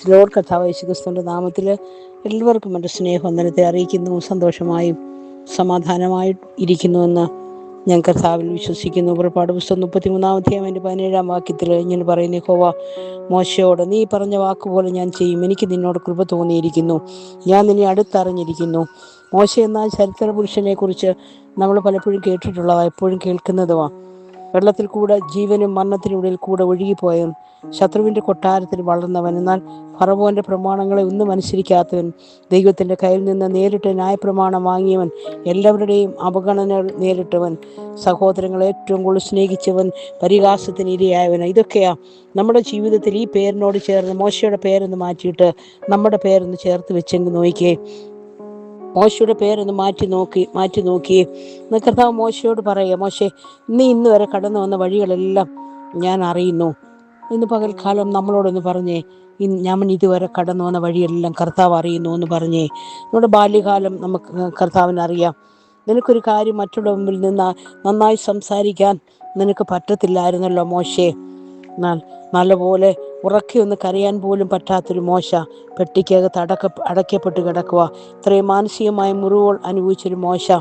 Load കഥാവ് യേശുക്രിസ്തുവിന്റെ നാമത്തിൽ എല്ലാവർക്കും എന്റെ സ്നേഹവന്ദനത്തെ അറിയിക്കുന്നു സന്തോഷമായും സമാധാനമായി ഇരിക്കുന്നുവെന്ന് ഞാൻ കർത്താവിൽ വിശ്വസിക്കുന്നു. പുറപ്പാട് പുസ്തകം മുപ്പത്തിമൂന്നാം അധ്യായം എന്റെ പതിനേഴാം വാക്യത്തിൽ ഇങ്ങനെ പറയുന്നു ഹോവ മോശയോട് നീ പറഞ്ഞ വാക്കുപോലെ ഞാൻ ചെയ്യും. എനിക്ക് നിന്നോട് കൃപ തോന്നിയിരിക്കുന്നു. ഞാൻ നിന്നെ അടുത്തറിഞ്ഞിരിക്കുന്നു. മോശ എന്ന ചരിത്ര പുരുഷനെ കുറിച്ച് നമ്മൾ പലപ്പോഴും കേട്ടിട്ടുള്ളതാണ് എപ്പോഴും കേൾക്കുന്നതുമാണ് വെള്ളത്തിൽ കൂടെ ജീവനും മരണത്തിനുള്ളിൽ കൂടെ ഒഴുകിപ്പോയവൻ ശത്രുവിന്റെ കൊട്ടാരത്തിൽ വളർന്നവൻ. എന്നാൽ ഫറവോന്റെ പ്രമാണങ്ങളെ ഒന്നും അനുസരിക്കാത്തവൻ ദൈവത്തിന്റെ കയ്യിൽ നിന്ന് നേരിട്ട് ന്യായപ്രമാണം വാങ്ങിയവൻ എല്ലാവരുടെയും അവഗണനകൾ നേരിട്ടവൻ സഹോദരങ്ങളെ ഏറ്റവും കൂടുതൽ സ്നേഹിച്ചവൻ പരിഹാസത്തിന് ഇരയായവൻ ഇതൊക്കെയാ നമ്മുടെ ജീവിതത്തിൽ ഈ പേരിനോട് ചേർന്ന് മോശയുടെ പേരൊന്ന് മാറ്റിയിട്ട് നമ്മുടെ പേരൊന്ന് ചേർത്ത് വെച്ചെങ്കിൽ നോക്കിയേ. മോശയുടെ പേരൊന്ന് മാറ്റി നോക്കി മാറ്റി നോക്കി കർത്താവ് മോശയോട് പറയുക മോശെ നീ ഇന്ന് വരെ കടന്നു വന്ന വഴികളെല്ലാം ഞാൻ അറിയുന്നു. ഇന്ന് പകൽക്കാലം നമ്മളോടൊന്ന് പറഞ്ഞേ ഞാൻ ഇതുവരെ കടന്നു വന്ന വഴിയെല്ലാം കർത്താവ് അറിയുന്നു എന്ന് പറഞ്ഞേ. നമ്മുടെ ബാല്യകാലം നമുക്ക് കർത്താവിന് അറിയാം. നിനക്കൊരു കാര്യം മറ്റുള്ള മുമ്പിൽ നിന്ന് നന്നായി സംസാരിക്കാൻ നിനക്ക് പറ്റത്തില്ലായിരുന്നല്ലോ മോശേ. എന്നാൽ നല്ലപോലെ ഉറക്കി ഒന്ന് കരയാൻ പോലും പറ്റാത്തൊരു മോശ പെട്ടിക്കകത്ത് അടക്ക അടയ്ക്കപ്പെട്ട് കിടക്കുക ഇത്രയും മാനസികമായ മുറിവുകൾ അനുഭവിച്ചൊരു മോശ.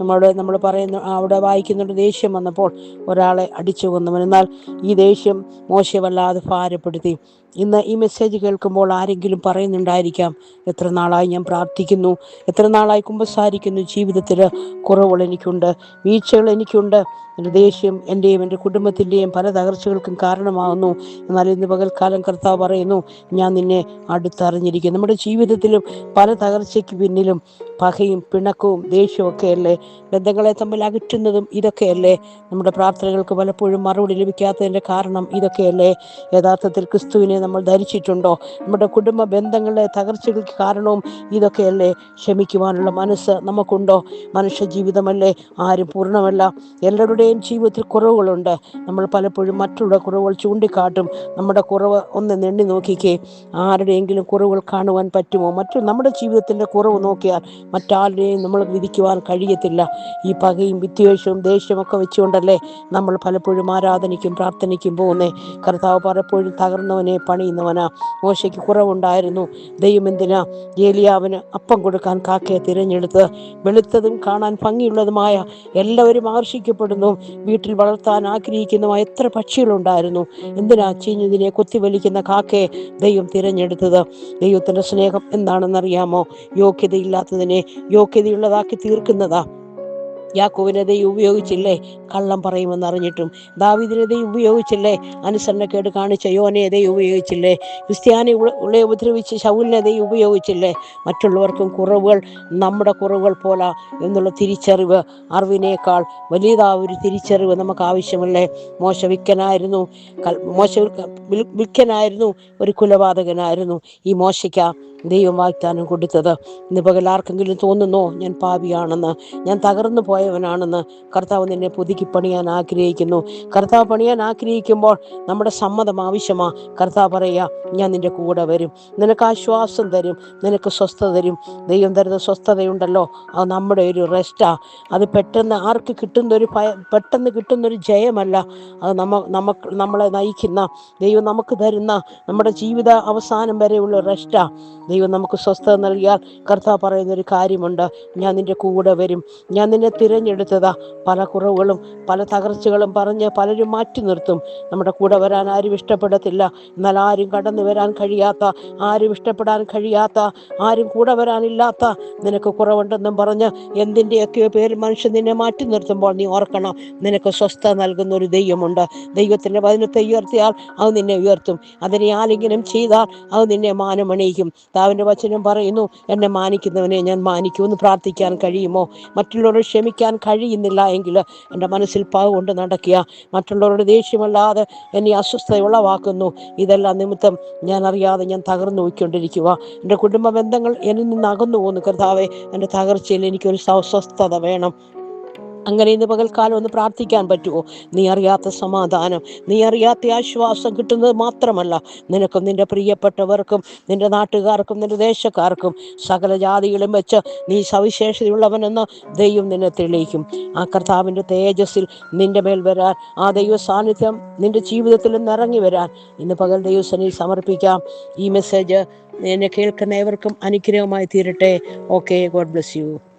നമ്മളോട് നമ്മൾ പറയുന്നു അവിടെ വായിക്കുന്നുണ്ട് ദേഷ്യം വന്നപ്പോൾ ഒരാളെ അടിച്ചു കൊന്നു എന്നാൽ ഈ ദേഷ്യം മോശയെ വല്ലാതെ ഭാരപ്പെടുത്തി. ഇന്ന് ഈ മെസ്സേജ് കേൾക്കുമ്പോൾ ആരെങ്കിലും പറയുന്നുണ്ടായിരിക്കാം. എത്ര നാളായി ഞാൻ പ്രാർത്ഥിക്കുന്നു. എത്ര നാളായി കുമ്പസാരിക്കുന്നു. ജീവിതത്തിൽ കുറവുകൾ എനിക്കുണ്ട്. വീഴ്ചകൾ എനിക്കുണ്ട്. എന്റെ ദേഷ്യം എന്റെയും എന്റെ കുടുംബത്തിന്റെയും പല തകർച്ചകൾക്കും കാരണമാകുന്നു എന്നാൽ ഇന്ന് പകൽക്കാലം കർത്താവ് പറയുന്നു ഞാൻ നിന്നെ അടുത്തറിഞ്ഞിരിക്കും നമ്മുടെ ജീവിതത്തിലും പല തകർച്ചയ്ക്ക് പിന്നിലും പകയും പിണക്കവും ദേഷ്യവും ഒക്കെയല്ലേ? ബന്ധങ്ങളെ തമ്മിൽ അകറ്റുന്നതും ഇതൊക്കെയല്ലേ? നമ്മുടെ പ്രാർത്ഥനകൾക്ക് പലപ്പോഴും മറുപടി ലഭിക്കാത്തതിന്റെ കാരണം ഇതൊക്കെയല്ലേ? യഥാർത്ഥത്തിൽ ക്രിസ്തുവിനെ നമ്മൾ ധരിച്ചിട്ടുണ്ടോ? നമ്മുടെ കുടുംബ ബന്ധങ്ങളുടെ തകർച്ചകൾക്ക് കാരണവും ഇതൊക്കെയല്ലേ? ക്ഷമിക്കുവാനുള്ള മനസ്സ് നമുക്കുണ്ടോ? മനുഷ്യ ജീവിതമല്ലേ? ആരും പൂർണമല്ല. എല്ലാവരുടെയും ജീവിതത്തിൽ കുറവുകളുണ്ട്. നമ്മൾ പലപ്പോഴും മറ്റുള്ള കുറവുകൾ ചൂണ്ടിക്കാട്ടും. നമ്മുടെ കുറവ് ഒന്ന് നെണ്ണി നോക്കിക്കേ. ആരുടെയെങ്കിലും കുറവുകൾ കാണുവാൻ പറ്റുമോ? മറ്റു നമ്മുടെ ജീവിതത്തിന്റെ കുറവ് നോക്കിയാൽ മറ്റാരുടെയും നമ്മൾ വിധിക്കുവാൻ കഴിയത്തില്ല. ഈ പകയും വിദ്വേഷവും ദേഷ്യമൊക്കെ വെച്ചുകൊണ്ടല്ലേ നമ്മൾ പലപ്പോഴും ആരാധനയ്ക്കും പ്രാർത്ഥനയ്ക്കും പോകുന്നേ. കർത്താവ് പലപ്പോഴും തകർന്നവനെ പണിയുന്നവനാ. മോശയ്ക്ക് കുറവുണ്ടായിരുന്നു. ദൈവം എന്തിനാ ഏലിയാവിന് അപ്പം കൊടുക്കാൻ കാക്കയെ തിരഞ്ഞെടുത്ത് വെളുത്തതും കാണാൻ ഭംഗിയുള്ളതുമായ എല്ലാവരും ആകർഷിക്കപ്പെടുന്നു. വീട്ടിൽ വളർത്താൻ ആഗ്രഹിക്കുന്നതുമായ എത്ര പക്ഷികളുണ്ടായിരുന്നു. എന്തിനാ ചീഞ്ഞതിനെ കൊത്തിവലിക്കുന്ന കാക്കയെ ദൈവം തിരഞ്ഞെടുത്തത്? ദൈവത്തിന്റെ സ്നേഹം എന്താണെന്നറിയാമോ? യോഗ്യതയില്ലാത്തതിനെ യോഗ്യതയുള്ളതാക്കി തീർക്കുന്നതാ. യാക്കോവിനെ ദൈവം ഉപയോഗിച്ചില്ലേ? കള്ളം പറയുമെന്ന് അറിഞ്ഞിട്ടും. ദാവിദിനെ ദൈവം ഉപയോഗിച്ചില്ലേ? അനുസരണക്കേട് കാണിച്ച യോനെ ദൈവം ഉപയോഗിച്ചില്ലേ? ക്രിസ്ത്യാനി ഉളെ ഉപദ്രവിച്ച് ശൗലിനെ ദൈവം ഉപയോഗിച്ചില്ലേ? മറ്റുള്ളവർക്കും കുറവുകൾ നമ്മുടെ കുറവുകൾ പോല എന്നുള്ള തിരിച്ചറിവ് അറിവിനേക്കാൾ വലിയതാ ഒരു തിരിച്ചറിവ് നമുക്ക് ആവശ്യമല്ലേ മോശ വിക്കനായിരുന്നു. മോശ വിക്കനായിരുന്നു ഒരു കുലപാതകനായിരുന്നു. ഈ മോശയ്ക്ക ദൈവം വാഗ്ദാനം കൊടുത്തത്. ഇന്ന് പകൽ ആർക്കെങ്കിലും തോന്നുന്നോ? ഞാൻ പാപിയാണെന്ന്. ഞാൻ തകർന്നു പോയവനാണെന്ന് കർത്താവ് നിന്നെ പുതുക്കി പണിയാൻ ആഗ്രഹിക്കുന്നു. കർത്താവ് പണിയാൻ ആഗ്രഹിക്കുമ്പോൾ നമ്മുടെ സമ്മതം ആവശ്യമാ. കർത്താവ് പറയുക ഞാൻ നിന്റെ കൂടെ വരും. നിനക്ക് ആശ്വാസം തരും. നിനക്ക് സ്വസ്ഥത തരും. ദൈവം തരുന്ന സ്വസ്ഥതയുണ്ടല്ലോ. അത് നമ്മുടെ ഒരു റെസ്റ്റാ അത് പെട്ടെന്ന് ആർക്ക് കിട്ടുന്ന ഒരു ഭയ പെട്ടെന്ന് കിട്ടുന്ന ഒരു ജയമല്ല. അത് നമ്മ നമുക്ക് നമ്മളെ നയിക്കുന്ന ദൈവം നമുക്ക് തരുന്ന നമ്മുടെ ജീവിത അവസാനം വരെയുള്ള റെസ്റ്റാ ദൈവം നമുക്ക് സ്വസ്ഥത നൽകിയാൽ കർത്താവ് പറയുന്ന ഒരു കാര്യമുണ്ട്. ഞാൻ നിന്റെ കൂടെ വരും. ഞാൻ നിന്നെ തിരഞ്ഞെടുത്തതാ. പല കുറവുകളും പല തകർച്ചകളും പറഞ്ഞ് പലരും മാറ്റി നിർത്തും. നമ്മുടെ കൂടെ വരാൻ ആരും ഇഷ്ടപ്പെടത്തില്ല. എന്നാൽ ആരും കടന്നു വരാൻ കഴിയാത്ത ആരും ഇഷ്ടപ്പെടാൻ കഴിയാത്ത ആരും കൂടെ വരാനില്ലാത്ത നിനക്ക് കുറവുണ്ടെന്നും പറഞ്ഞ് എന്തിന്റെയൊക്കെയോ പേര് മനുഷ്യൻ നിന്നെ മാറ്റി നിർത്തുമ്പോൾ നീ ഓർക്കണം നിനക്ക് സ്വസ്ഥ നൽകുന്ന ഒരു ദൈവമുണ്ട്. ദൈവത്തിന്റെ വചനത്തെ ഉയർത്തിയാൽ അത് നിന്നെ ഉയർത്തും. അതിനെ ആരെങ്കിലും ചെയ്താൽ അത് നിന്നെ മാനമണിയിക്കും. താവിന്റെ വചനം പറയുന്നു എന്നെ മാനിക്കുന്നവനെ ഞാൻ മാനിക്കുമെന്ന് പ്രാർത്ഥിക്കാൻ കഴിയുമോ? മറ്റുള്ളവരോട് ക്ഷമിക്കാൻ കഴിയുന്നില്ല എങ്കിൽ എന്റെ മനസ്സിൽ പാവ കൊണ്ട് നടക്കുക മറ്റുള്ളവരുടെ ദേഷ്യമല്ലാതെ എന്നെ അസ്വസ്ഥത ഉളവാക്കുന്നു ഇതെല്ലാം നിമിത്തം ഞാൻ അറിയാതെ ഞാൻ തകർന്നു പോയിക്കൊണ്ടിരിക്കുക. എന്റെ കുടുംബ ബന്ധങ്ങൾ എന്നിൽ നിന്ന് അകന്നു പോകുന്നു. കർത്താവെ എന്റെ തകർച്ചയിൽ എനിക്കൊരു സ്വസ്ഥത വേണം. അങ്ങനെ ഇന്ന് പകൽക്കാലം ഒന്ന് പ്രാർത്ഥിക്കാൻ പറ്റുമോ? നീ അറിയാത്ത സമാധാനം നീ അറിയാത്ത ആശ്വാസം കിട്ടുന്നത് മാത്രമല്ല നിനക്കും നിന്റെ പ്രിയപ്പെട്ടവർക്കും നിന്റെ നാട്ടുകാർക്കും നിന്റെ ദേശക്കാർക്കും സകല ജാതികളും വെച്ച് നീ സവിശേഷതയുള്ളവനെന്ന് ദൈവം നിന്നെ തെളിയിക്കും. ആ കർത്താവിന്റെ തേജസ്സിൽ നിന്റെ മേൽ വരാൻ ആ ദൈവ സാന്നിധ്യം നിന്റെ ജീവിതത്തിൽ നിറങ്ങി വരാൻ ഇന്ന് പകൽ ദൈവസനിൽ സമർപ്പിക്കാം. ഈ മെസ്സേജ് എന്നെ കേൾക്കുന്ന ഏവർക്കും അനുഗ്രഹമായി തീരട്ടെ. Okay God bless you